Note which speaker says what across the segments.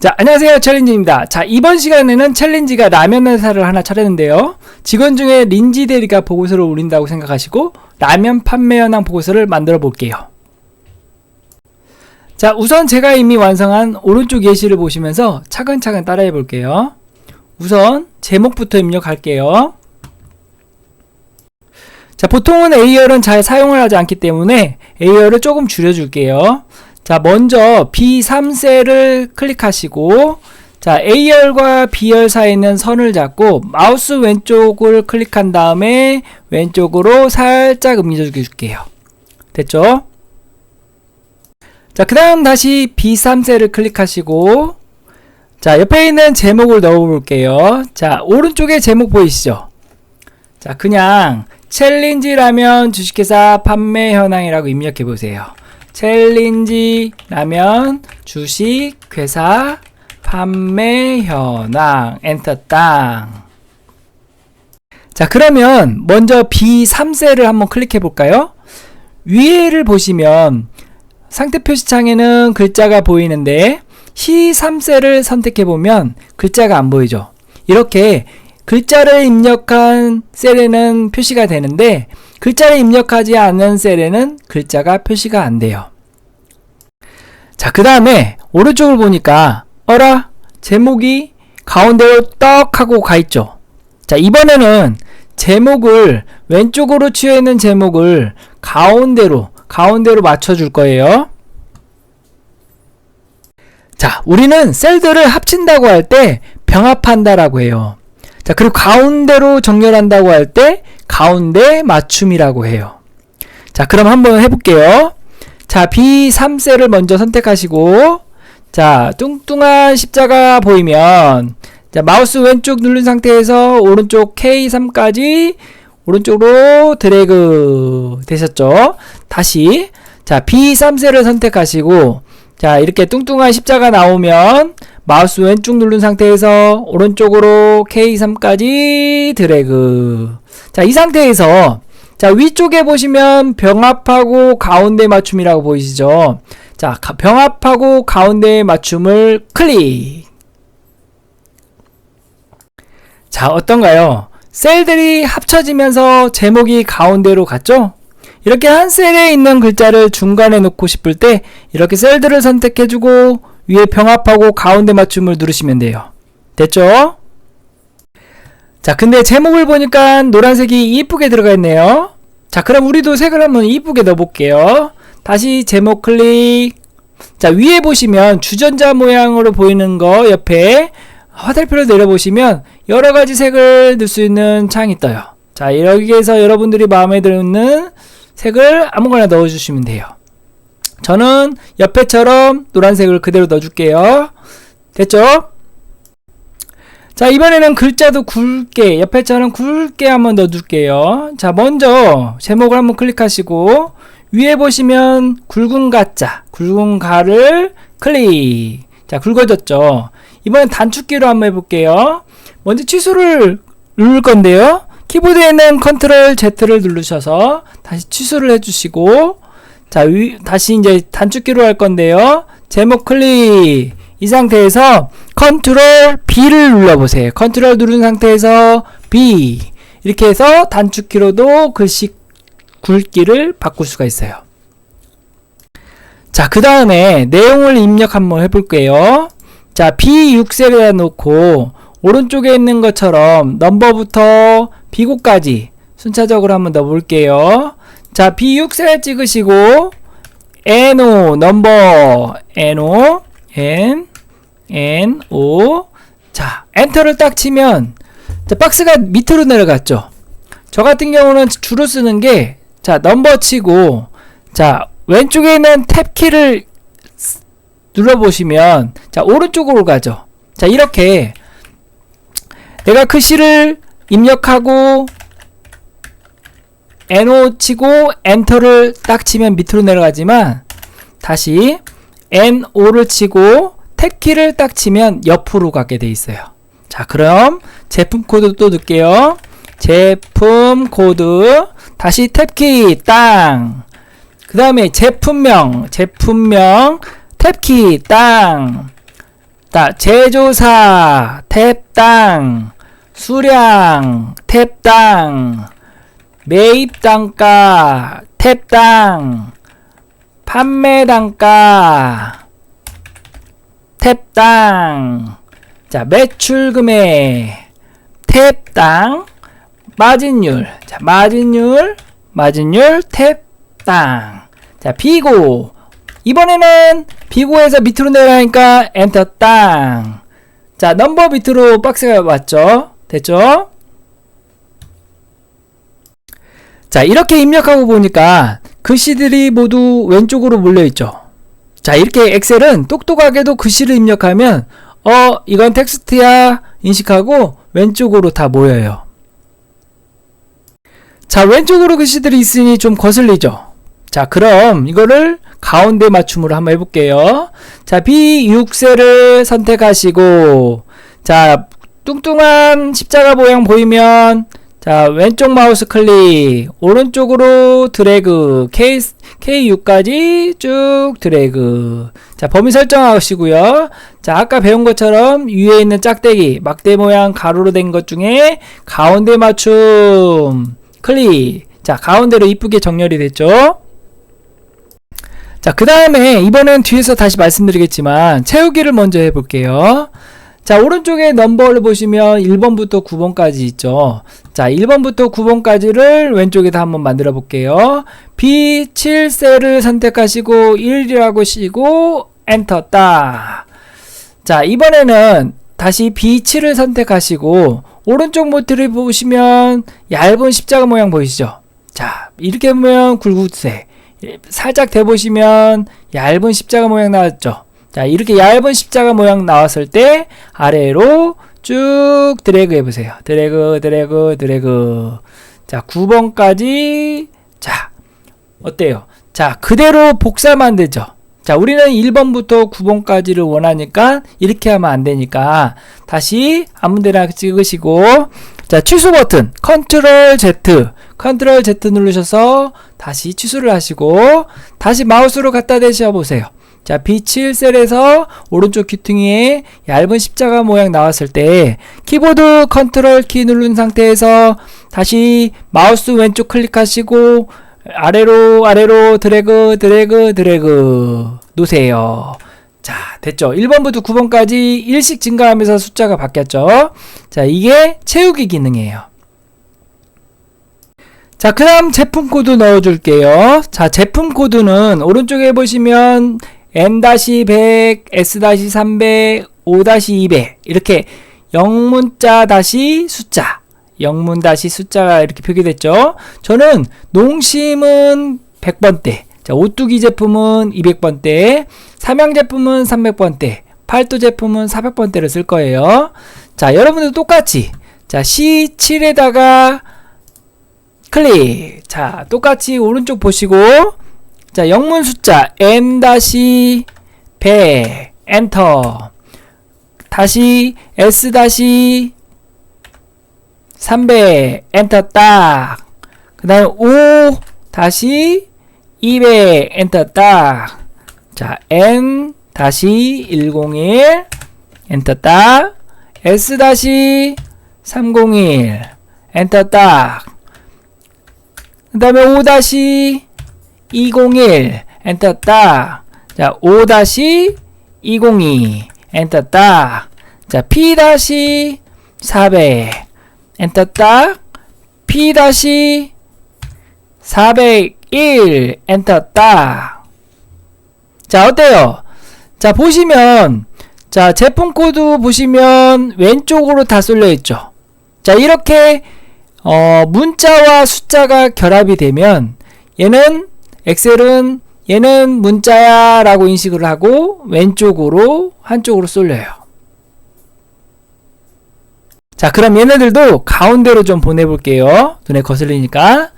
Speaker 1: 자, 안녕하세요. 챌린지입니다. 자, 이번 시간에는 챌린지가 라면 회사를 하나 차렸는데요. 직원 중에 린지 대리가 보고서를 올린다고 생각하시고 라면 판매 현황 보고서를 만들어 볼게요. 자, 우선 제가 이미 완성한 오른쪽 예시를 보시면서 차근차근 따라해 볼게요. 우선 제목부터 입력할게요. 자, 보통은 A열은 잘 사용을 하지 않기 때문에 A열을 조금 줄여줄게요. 자, 먼저 B3셀을 클릭하시고, 자, A열과 B열 사이에 있는 선을 잡고, 마우스 왼쪽을 클릭한 다음에 왼쪽으로 살짝 움직여 줄게요. 됐죠? 자, 그 다음 다시 B3셀을 클릭하시고, 자, 옆에 있는 제목을 넣어 볼게요. 자, 오른쪽에 제목 보이시죠? 자, 그냥 챌린지라면 주식회사 판매 현황이라고 입력해 보세요. 챌린지 라면 주식 회사 판매 현황 엔터 땅. 자, 그러면 먼저 B3셀을 한번 클릭해 볼까요? 위에를 보시면 상태 표시창에는 글자가 보이는데 C3셀을 선택해 보면 글자가 안 보이죠. 이렇게 글자를 입력한 셀에는 표시가 되는데 글자를 입력하지 않은 셀에는 글자가 표시가 안 돼요. 자, 그 다음에 오른쪽을 보니까 어라 제목이 가운데로 떡 하고 가 있죠. 자, 이번에는 제목을 왼쪽으로 치여 있는 제목을 가운데로 가운데로 맞춰 줄 거예요. 자, 우리는 셀들을 합친다고 할 때 병합한다라고 해요. 자, 그리고 가운데로 정렬한다고 할 때 가운데 맞춤이라고 해요. 자, 그럼 한번 해볼게요. 자, B3셀을 먼저 선택하시고, 자, 뚱뚱한 십자가 보이면, 자, 마우스 왼쪽 누른 상태에서 오른쪽 K3까지 오른쪽으로 드래그 되셨죠? 다시, 자, B3셀을 선택하시고, 자, 이렇게 뚱뚱한 십자가 나오면, 마우스 왼쪽 누른 상태에서 오른쪽으로 K3까지 드래그. 자, 이 상태에서 자, 위쪽에 보시면 병합하고 가운데 맞춤이라고 보이시죠? 자, 가, 병합하고 가운데 맞춤을 클릭. 자, 어떤가요? 셀들이 합쳐지면서 제목이 가운데로 갔죠? 이렇게 한 셀에 있는 글자를 중간에 놓고 싶을 때 이렇게 셀들을 선택해주고 위에 병합하고 가운데 맞춤을 누르시면 돼요. 됐죠? 자, 근데 제목을 보니까 노란색이 이쁘게 들어가 있네요. 자, 그럼 우리도 색을 한번 이쁘게 넣어볼게요. 다시 제목 클릭. 자, 위에 보시면 주전자 모양으로 보이는 거 옆에 화살표를 내려보시면 여러 가지 색을 넣을 수 있는 창이 떠요. 자, 여기에서 여러분들이 마음에 드는 색을 아무거나 넣어주시면 돼요. 저는 옆에처럼 노란색을 그대로 넣어줄게요. 됐죠? 자, 이번에는 글자도 굵게, 옆에처럼 굵게 한번 넣어줄게요. 자, 먼저 제목을 한번 클릭하시고, 위에 보시면 굵은 가자, 굵은 가를 클릭. 자, 굵어졌죠? 이번엔 단축키로 한번 해볼게요. 먼저 취소를 누를 건데요. 키보드에 있는 컨트롤 Z를 누르셔서 다시 취소를 해주시고, 자, 위, 다시 이제 단축키로 할 건데요. 제목 클릭. 이 상태에서 컨트롤 B를 눌러보세요. 컨트롤 누른 상태에서 B. 이렇게 해서 단축키로도 글씨 굵기를 바꿀 수가 있어요. 자, 그 다음에 내용을 입력 한번 해볼게요. 자, B6셀에다 놓고 오른쪽에 있는 것처럼 넘버부터 B고까지 순차적으로 한번 넣어볼게요. 자, B6셀 찍으시고 NO 넘버 NO N N O 자, 엔터를 딱 치면 자, 박스가 밑으로 내려갔죠. 저 같은 경우는 주로 쓰는 게 자, 넘버 치고 자, 왼쪽에 있는 탭 키를 눌러 보시면 자, 오른쪽으로 가죠. 자, 이렇게 내가 글씨를 입력하고 NO 치고 엔터를 딱 치면 밑으로 내려가지만 다시 NO를 치고 탭키를 딱 치면 옆으로 가게 돼 있어요. 자, 그럼 제품 코드 또 넣을게요. 제품 코드 다시 탭키 땅. 그 다음에 제품명 제품명 탭키 땅. 자, 제조사, 탭당, 수량, 탭당, 매입 단가, 탭당, 판매 단가, 탭당, 자, 매출 금액, 탭당, 마진율, 자, 마진율, 마진율, 탭당. 자, 비고. 이번에는 비고에서 밑으로 내려가니까 엔터 땅. 자, 넘버 밑으로 박스가 왔죠? 됐죠? 자, 이렇게 입력하고 보니까 글씨들이 모두 왼쪽으로 몰려있죠? 자, 이렇게 엑셀은 똑똑하게도 글씨를 입력하면, 어, 이건 텍스트야 인식하고 왼쪽으로 다 모여요. 자, 왼쪽으로 글씨들이 있으니 좀 거슬리죠? 자, 그럼 이거를 가운데 맞춤으로 한번 해볼게요. 자, B6셀을 선택하시고, 자, 뚱뚱한 십자가 모양 보이면, 자, 왼쪽 마우스 클릭, 오른쪽으로 드래그, K, K6까지 쭉 드래그. 자, 범위 설정하시고요. 자, 아까 배운 것처럼 위에 있는 짝대기, 막대 모양 가로로 된 것 중에 가운데 맞춤, 클릭. 자, 가운데로 이쁘게 정렬이 됐죠? 자, 그 다음에 이번엔 뒤에서 다시 말씀드리겠지만 채우기를 먼저 해볼게요. 자, 오른쪽에 넘버를 보시면 1번부터 9번까지 있죠. 자, 1번부터 9번까지를 왼쪽에다 한번 만들어 볼게요. B7셀을 선택하시고 1이라고 시고 엔터 딱. 자, 이번에는 다시 B7을 선택하시고 오른쪽 모트를 보시면 얇은 십자가 모양 보이시죠? 자, 이렇게 보면 굵은색. 살짝 대보시면 얇은 십자가 모양 나왔죠. 자, 이렇게 얇은 십자가 모양 나왔을 때 아래로 쭉 드래그 해보세요. 드래그, 드래그, 드래그. 자, 9번까지. 자, 어때요? 자, 그대로 복사만 되죠. 자, 우리는 1번부터 9번까지를 원하니까 이렇게 하면 안 되니까 다시 아무 데나 찍으시고 자, 취소 버튼 컨트롤 Z 컨트롤 Z 누르셔서 다시 취소를 하시고 다시 마우스로 갖다 대셔 보세요. 자, B7셀에서 오른쪽 귀퉁이에 얇은 십자가 모양 나왔을 때 키보드 컨트롤 키 누른 상태에서 다시 마우스 왼쪽 클릭하시고 아래로 아래로 드래그 드래그 드래그 놓으세요. 자, 됐죠. 1번부터 9번까지 일씩 증가하면서 숫자가 바뀌었죠. 자, 이게 채우기 기능이에요. 자, 그 다음 제품 코드 넣어줄게요. 자, 제품 코드는 오른쪽에 보시면 N-100, S-300, O-200 이렇게 영문자 다시 숫자 영문 다시 숫자가 이렇게 표기됐죠. 저는 농심은 100번대, 자, 오뚜기 제품은 200번대, 삼양 제품은 300번대, 팔도 제품은 400번대를 쓸 거예요. 자, 여러분들 똑같이 자, C7에다가 클릭. 자, 똑같이 오른쪽 보시고 자, 영문 숫자 N-100 엔터. 다시 S- 300 엔터 딱. 그다음에 5 다시 200 엔터 딱. 자, N 다시 101 엔터 딱. S 다시 301 엔터 딱. 그다음에 5 다시 201 엔터 딱. 자, 5 다시 202 엔터 딱. 자, P 다시 400 엔터 딱. P 다시 401 엔터 딱. 자, 어때요? 자, 보시면 자, 제품 코드 보시면 왼쪽으로 다 쏠려 있죠. 자, 이렇게 어, 문자와 숫자가 결합이 되면 얘는 엑셀은 얘는 문자야 라고 인식을 하고 왼쪽으로 한쪽으로 쏠려요. 자, 그럼 얘네들도 가운데로 좀 보내볼게요. 눈에 거슬리니까.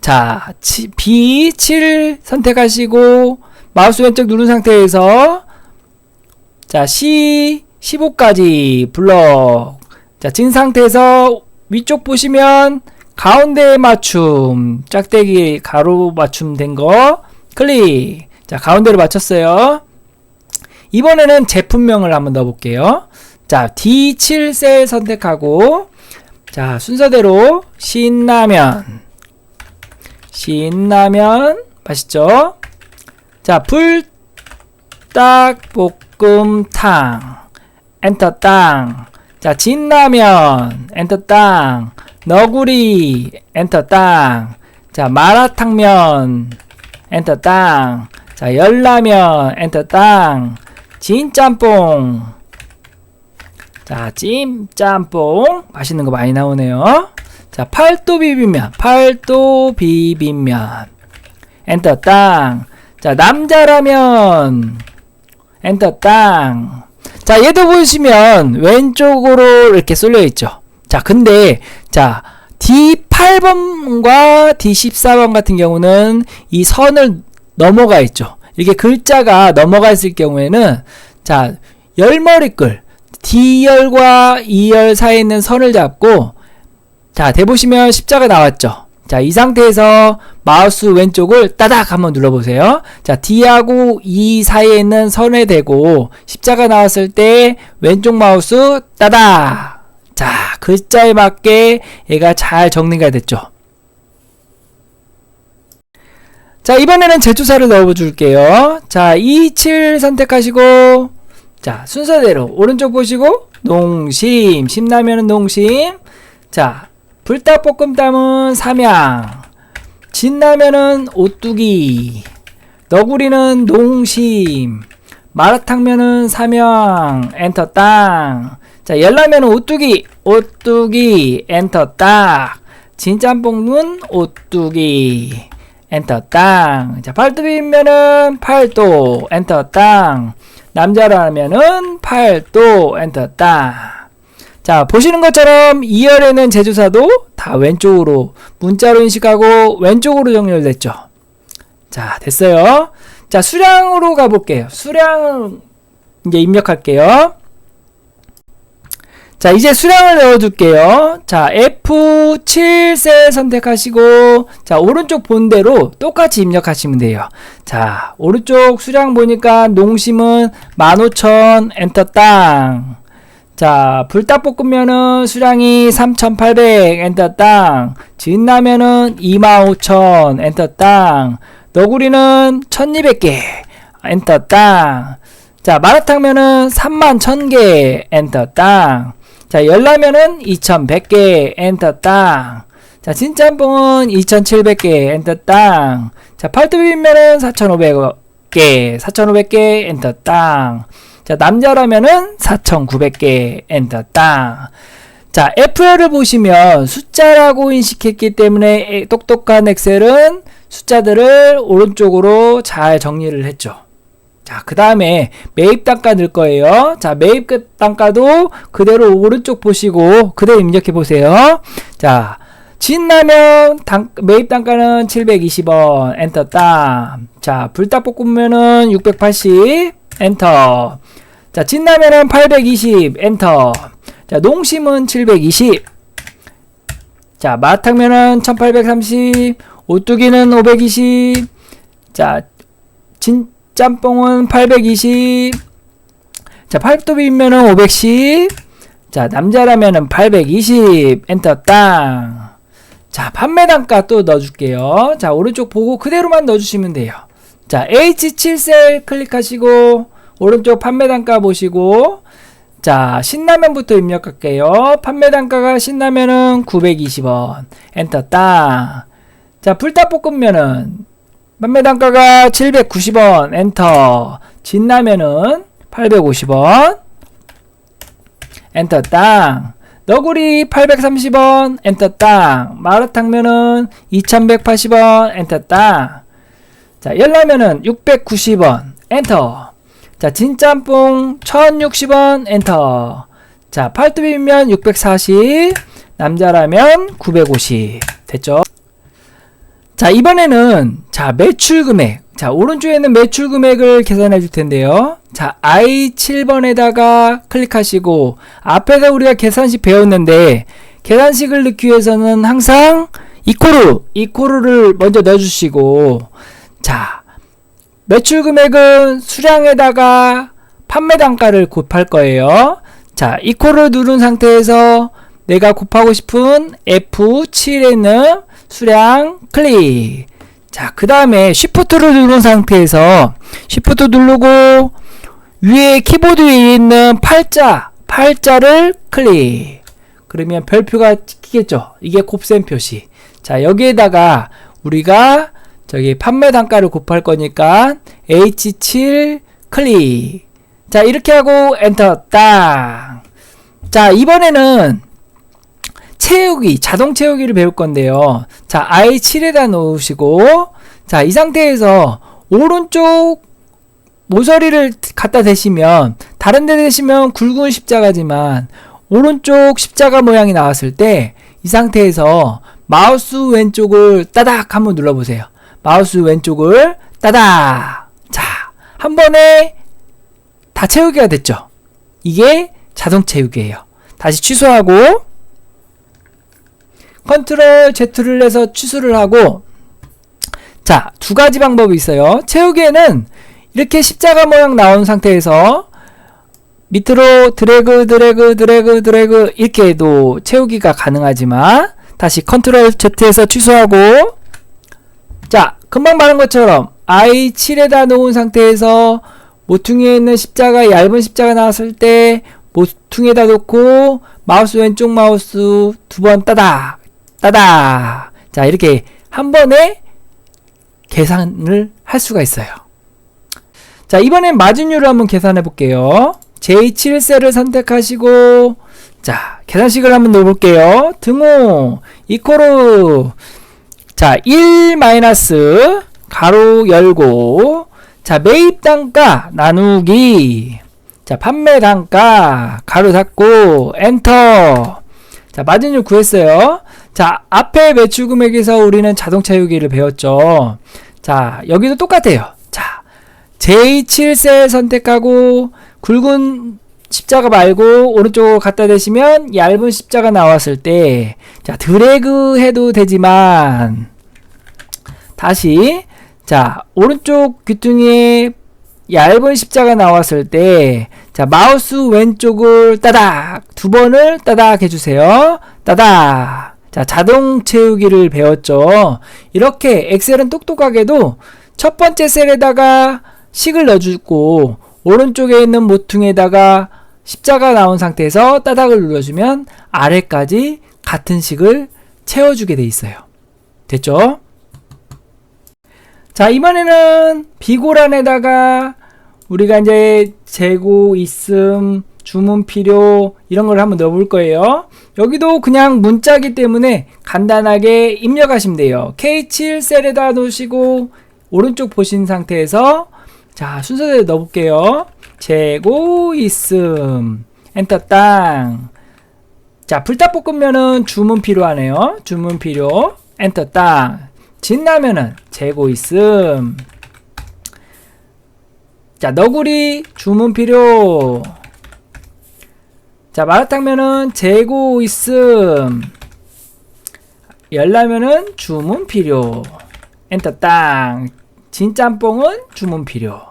Speaker 1: 자, B7 선택하시고 마우스 왼쪽 누른 상태에서 자, C 15까지 블럭. 자, 진 상태에서 위쪽 보시면 가운데 맞춤, 짝대기 가로 맞춤 된 거 클릭. 자, 가운데로 맞췄어요. 이번에는 제품명을 한번 넣어볼게요. 자, D7셀 선택하고, 자, 순서대로 신라면, 신라면, 맛있죠? 자, 불닭볶음탕, 엔터 땅. 자, 진라면, 엔터 땅. 너구리, 엔터 땅. 자, 마라탕면, 엔터 땅. 자, 열라면, 엔터 땅. 진짬뽕. 자, 찜짬뽕. 맛있는 거 많이 나오네요. 자, 팔도 비빔면, 팔도 비빔면. 엔터 땅. 자, 남자라면. 엔터 땅. 자, 얘도 보시면 왼쪽으로 이렇게 쏠려 있죠. 자, 근데 자, D8번과 D14번 같은 경우는 이 선을 넘어가 있죠. 이렇게 글자가 넘어가 있을 경우에는 자, 열머리글 D열과 E열 사이에 있는 선을 잡고 자, 대보시면 십자가 나왔죠. 자, 이 상태에서 마우스 왼쪽을 따닥 한번 눌러보세요. 자, D하고 E 사이에 있는 선에 대고 십자가 나왔을 때 왼쪽 마우스 따닥. 자, 글자에 맞게 얘가 잘 정리가 됐죠. 자, 이번에는 제주사를 넣어 줄게요. 자, 27 선택하시고, 자, 순서대로 오른쪽 보시고, 농심, 심라면은 농심. 자, 불닭볶음탕은 삼양, 진라면은 오뚜기, 너구리는 농심, 마라탕면은 삼양, 엔터 땅. 자, 열라면은 오뚜기, 오뚜기, 엔터 딱. 진짬뽕은 오뚜기, 엔터 땅. 자, 팔도비면은 팔도, 엔터 땅. 남자라면은 팔도, 엔터 땅. 자, 보시는 것처럼 2열에는 제주사도 다 왼쪽으로 문자로 인식하고 왼쪽으로 정렬됐죠. 자, 됐어요. 자, 수량으로 가볼게요. 수량 이제 입력할게요. 자, 이제 수량을 넣어줄게요. 자, F7셀 선택하시고, 자, 오른쪽 본대로 똑같이 입력하시면 돼요. 자, 오른쪽 수량 보니까 농심은 15,000 엔터 땅. 자, 불닭볶음면은 수량이 3,800 엔터 땅. 진라면은 25,000 엔터 땅. 너구리는 1,200개 엔터 땅. 자, 마라탕면은 3만 1,000개 엔터 땅. 자, 열라면은 2,100개 엔터 땅. 자, 진짬뽕은 2,700개 엔터 땅. 자, 팔도비빔면은 4,500개 4,500개 엔터 땅. 자, 남자라면은 4,900개 엔터 땅. 자, FL을 보시면 숫자라고 인식했기 때문에 똑똑한 엑셀은 숫자들을 오른쪽으로 잘 정리를 했죠. 자, 그 다음에 매입 단가 넣을 거예요. 자, 매입 단가도 그대로 오른쪽 보시고 그대로 입력해 보세요. 자, 진라면 단, 매입 단가는 720원 엔터 땅. 자, 불닭볶음면은 680 엔터. 자, 진라면은 820 엔터. 자, 농심은 720. 자, 마탕면은 1830. 오뚜기는 520. 자, 진 짬뽕은 820. 자, 팔도비면은 510. 자, 남자라면은 820. 엔터 땅. 자, 판매 단가 또 넣어줄게요. 자, 오른쪽 보고 그대로만 넣어주시면 돼요. 자, H7셀 클릭하시고, 오른쪽 판매 단가 보시고, 자, 신라면부터 입력할게요. 판매 단가가 신라면은 920원. 엔터 땅. 자, 불닭볶음면은 판매 단가가 790원. 엔터. 진라면은 850원. 엔터 땅. 너구리 830원. 엔터 땅. 마라탕면은 2180원. 엔터 땅. 자, 열라면은 690원. 엔터. 자, 진짬뽕 1060원. 엔터. 자, 팔도비빔면 640. 남자라면 950. 됐죠? 자, 이번에는 자, 매출 금액. 자, 오른쪽에는 매출 금액을 계산해 줄 텐데요. 자, I7번에다가 클릭하시고 앞에서 우리가 계산식 배웠는데 계산식을 넣기 위해서는 항상 이코르, 이코르를 먼저 넣어 주시고 자, 매출 금액은 수량에다가 판매 단가를 곱할 거예요. 자, 이코를 누른 상태에서 내가 곱하고 싶은 F7에는 수량 클릭. 자, 그 다음에 Shift를 누른 상태에서 Shift 누르고 위에 키보드 위에 있는 팔자, 팔자를 클릭. 그러면 별표가 찍히겠죠. 이게 곱셈 표시. 자, 여기에다가 우리가 저기 판매 단가를 곱할 거니까 H7 클릭. 자, 이렇게 하고 엔터 딱. 자, 이번에는 채우기, 자동 채우기를 배울 건데요. 자, I7에다 놓으시고, 자, 이 상태에서 오른쪽 모서리를 갖다 대시면, 다른 데 대시면 굵은 십자가지만, 오른쪽 십자가 모양이 나왔을 때, 이 상태에서 마우스 왼쪽을 따닥 한번 눌러보세요. 마우스 왼쪽을 따닥. 자, 한 번에 다 채우기가 됐죠. 이게 자동 채우기예요. 다시 취소하고, 컨트롤 Z를 해서 취소를 하고 자, 두 가지 방법이 있어요. 채우기에는 이렇게 십자가 모양 나온 상태에서 밑으로 드래그 드래그 드래그 드래그 이렇게 해도 채우기가 가능하지만 다시 컨트롤 Z에서 취소하고 자, 금방 말한 것처럼 I7에다 놓은 상태에서 모퉁이에 있는 십자가 얇은 십자가 나왔을 때 모퉁이에다 놓고 마우스 왼쪽 마우스 두 번 따닥 따다. 자, 이렇게 한 번에 계산을 할 수가 있어요. 자, 이번엔 마진율을 한번 계산해 볼게요. J7셀을 선택하시고, 자, 계산식을 한번 넣어볼게요. 등호, 이코르, 자, 1 마이너스, 가로 열고, 자, 매입 단가 나누기, 자, 판매 단가, 가로 닫고, 엔터. 자, 마진율 구했어요. 자, 앞에 매출 금액에서 우리는 자동차 유기를 배웠죠. 자, 여기도 똑같아요. 자, J7셀 선택하고 굵은 십자가 말고 오른쪽으로 갖다 대시면 얇은 십자가 나왔을 때, 자, 드래그 해도 되지만, 다시, 자, 오른쪽 귀퉁이에 얇은 십자가 나왔을 때, 자, 마우스 왼쪽을 따닥, 두 번을 따닥 해주세요. 따닥. 자, 자동 채우기를 배웠죠. 이렇게 엑셀은 똑똑하게도 첫 번째 셀에다가 식을 넣어주고, 오른쪽에 있는 모퉁이에다가 십자가 나온 상태에서 따닥을 눌러주면 아래까지 같은 식을 채워주게 돼 있어요. 됐죠? 자, 이번에는 비고란에다가 우리가 이제 재고 있음, 주문 필요 이런 걸 한번 넣어볼 거예요. 여기도 그냥 문자기 때문에 간단하게 입력하시면 돼요. K7 셀에다 놓으시고 오른쪽 보신 상태에서 자 순서대로 넣어볼게요. 재고 있음 엔터 땅. 자 불닭볶음면은 주문 필요하네요. 주문 필요 엔터 땅. 진라면은 재고 있음. 자, 너구리 주문 필요. 자, 마라탕면은 재고 있음. 열라면은 주문 필요. 엔터 땅. 진짬뽕은 주문 필요.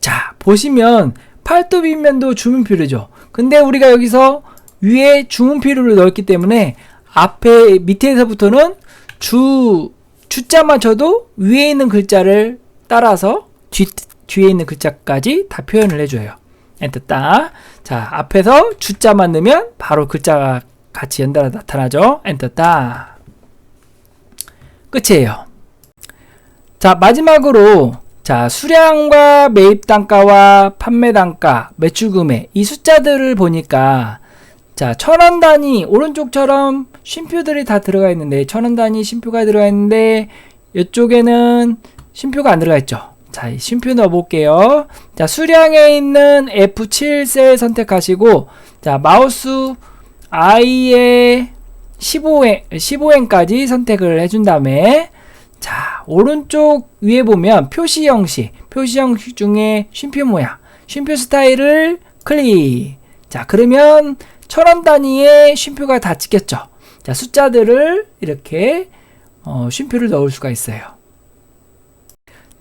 Speaker 1: 자, 보시면 팔도비면도 주문 필요죠. 근데 우리가 여기서 위에 주문 필요를 넣었기 때문에 앞에 밑에서부터는 주 주자만 쳐도 위에 있는 글자를 따라서 뒤, 뒤에 있는 글자까지 다 표현을 해줘요. 엔터 딱. 자, 앞에서 주자만 넣으면 바로 글자가 같이 연달아 나타나죠. 엔터 딱. 끝이에요. 자, 마지막으로 자, 수량과 매입 단가와 판매 단가, 매출 금액 이 숫자들을 보니까 자, 천원 단위 오른쪽처럼 쉼표들이 다 들어가 있는데 천원 단위 쉼표가 들어가 있는데 이쪽에는 쉼표가 안 들어가 있죠. 자, 쉼표 넣어 볼게요. 자, 수량에 있는 F7 셀 선택하시고 자, 마우스 I의 15엔 15엔까지 선택을 해준 다음에 자, 오른쪽 위에 보면 표시 형식, 표시 형식 중에 쉼표 모양, 쉼표 스타일을 클릭. 자, 그러면 천 원 단위의 쉼표가 다 찍혔죠. 자, 숫자들을 이렇게 어, 쉼표를 넣을 수가 있어요.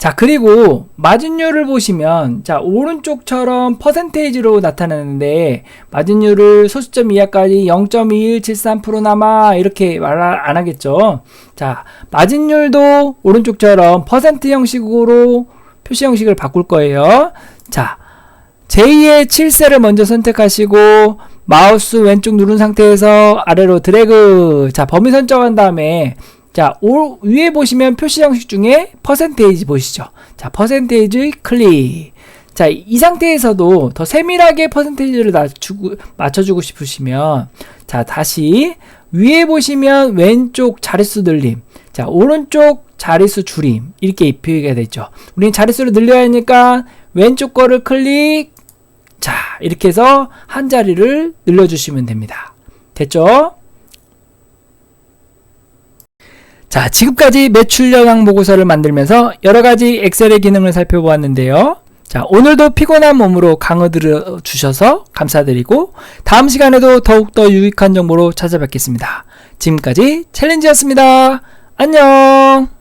Speaker 1: 자, 그리고 마진율을 보시면, 자, 오른쪽처럼 퍼센테이지로 나타나는데, 마진율을 소수점 이하까지 0.2173% 남아, 이렇게 말 안 하겠죠. 자, 마진율도 오른쪽처럼 퍼센트 형식으로 표시 형식을 바꿀 거예요. 자, 제2의 7셀을 먼저 선택하시고, 마우스 왼쪽 누른 상태에서 아래로 드래그, 자, 범위 설정한 다음에, 자, 오, 위에 보시면 표시 형식 중에 퍼센테이지 보시죠. 자, 퍼센테이지 클릭. 자, 이 상태에서도 더 세밀하게 퍼센테이지를 낮추고, 맞춰주고 싶으시면, 자, 다시 위에 보시면 왼쪽 자릿수 늘림. 자, 오른쪽 자릿수 줄임. 이렇게 입히게 되죠. 우리는 자릿수를 늘려야 하니까 왼쪽 거를 클릭. 자, 이렇게 해서 한 자리를 늘려주시면 됩니다. 됐죠? 자, 지금까지 매출 영향 보고서를 만들면서 여러 가지 엑셀의 기능을 살펴보았는데요. 자, 오늘도 피곤한 몸으로 강의 들어 주셔서 감사드리고 다음 시간에도 더욱더 유익한 정보로 찾아뵙겠습니다. 지금까지 챌린지였습니다. 안녕!